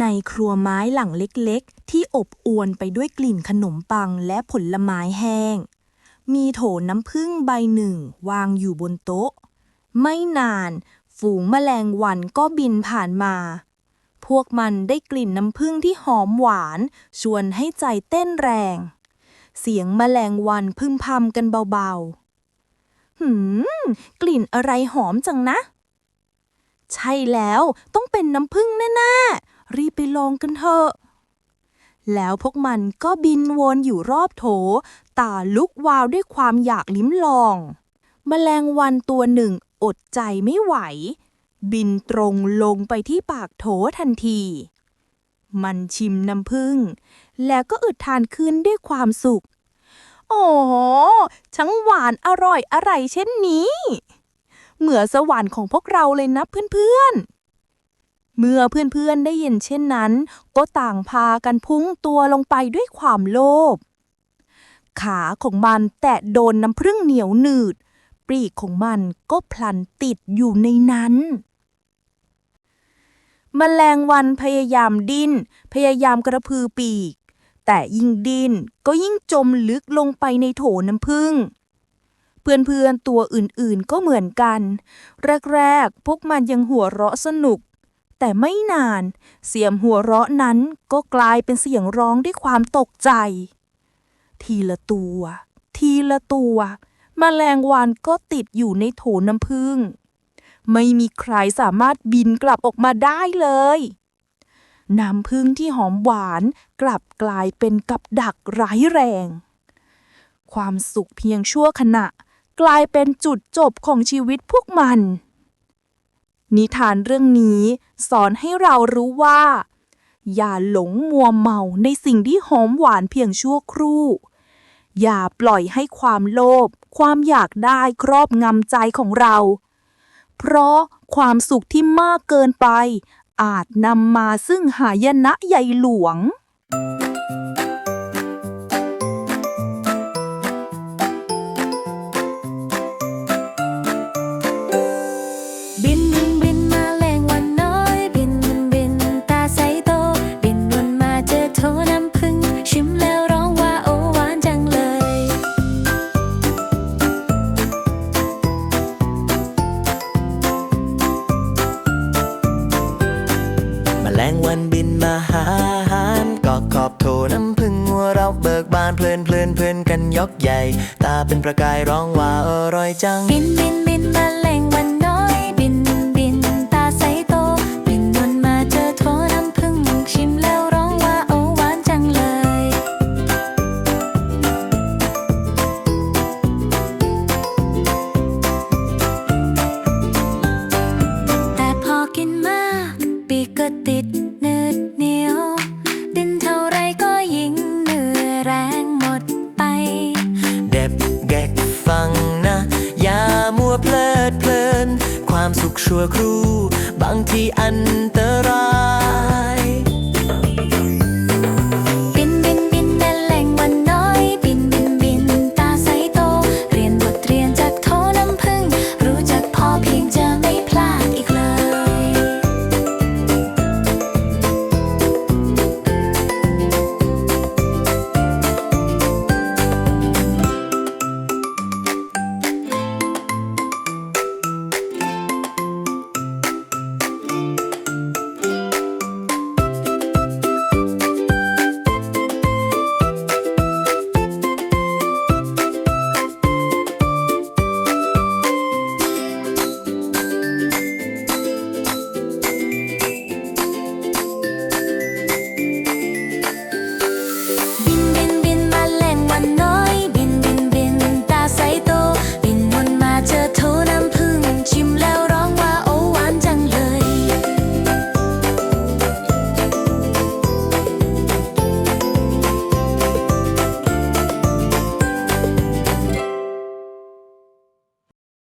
ในครัวไม้หลังเล็กๆ ที่อบอวลไปด้วยกลิ่นขนมปังและผลไม้แห้ง มีโถน้ำผึ้งใบหนึ่งวางอยู่บนโต๊ะ ไม่นานฝูงแมลงวันก็บินผ่านมา พวกมันได้กลิ่นน้ำผึ้งที่หอมหวาน ชวนให้ใจเต้นแรง เสียงแมลงวันพึมพำกันเบาๆ หืม กลิ่นอะไรหอมจังนะ ใช่แล้วต้องเป็นน้ำผึ้งแน่ๆ รีบไปลองกันเถอะ แล้วพวกมันก็บินวนอยู่รอบโถ ตาลุกวาวด้วยความอยากลิ้มลอง แมลงวันตัวหนึ่งอดใจไม่ไหว บินตรงลงไปที่ปากโถทันที มันชิมน้ำผึ้งแล้วก็อึดทานขึ้นด้วยความสุข โอ้โหช่างหวานอร่อยอะไรเช่นนี้ เหมือนสวรรค์ของพวกเราเลยนะเพื่อนๆ เมื่อเพื่อนๆได้ยินเช่นนั้น ก็ต่างพากันพุ่งตัวลงไปด้วยความโลภ ขาของมันแตะโดนน้ำผึ้งเหนียวหนืดปลีกของมันก็พลันติดอยู่ในนั้นมแมลงวันพยายามดิ้น พยายามกระพือปีก แต่ยิ่งดิ้นก็ยิ่งจมลึกลงไปในโถน้ำผึ้งเพื่อนๆตัวอื่นๆก็เหมือนกัน แรกๆ พวกมันยังหัวเราะสนุก แต่ไม่นาน เสียงหัวเราะนั้นก็กลายเป็นเสียงร้องด้วยความตกใจ ทีละตัว ทีละตัวมแมลงวันก็ติดอยู่ในโถน้ำผึ้งไม่มีใครสามารถบินกลับออกมาได้เลย น้ำผึ้งที่หอมหวานกลับกลายเป็นกับดักร้ายแรง ความสุขเพียงชั่วขณะ กลายเป็นจุดจบของชีวิตพวกมัน นิทานเรื่องนี้สอนให้เรารู้ว่า อย่าหลงมัวเมาในสิ่งที่หอมหวานเพียงชั่วครู่ อย่าปล่อยให้ความโลภความอยากได้ครอบงำใจของเรา เพราะความสุขที่มากเกินไป อาจนำมาซึ่งหายนะใหญ่หลวงบิน มาหาหารก็ขอบโทน้ำพึ่งหัวเราเบิกบานเพลินเพลินเพลินกันยกใหญ่ ตาเป็นประกายร้องว่าอร่อยจัง บินบินบินมาแรงวันน้อยบินบินตาใสโต บินวนมาเจอโทน้ำผึ้งชิมแล้วร้องว่าโอหวานจังเลย แต่พอกินมากปีกก็ติด ชั่วครู่ บางทีอันตราย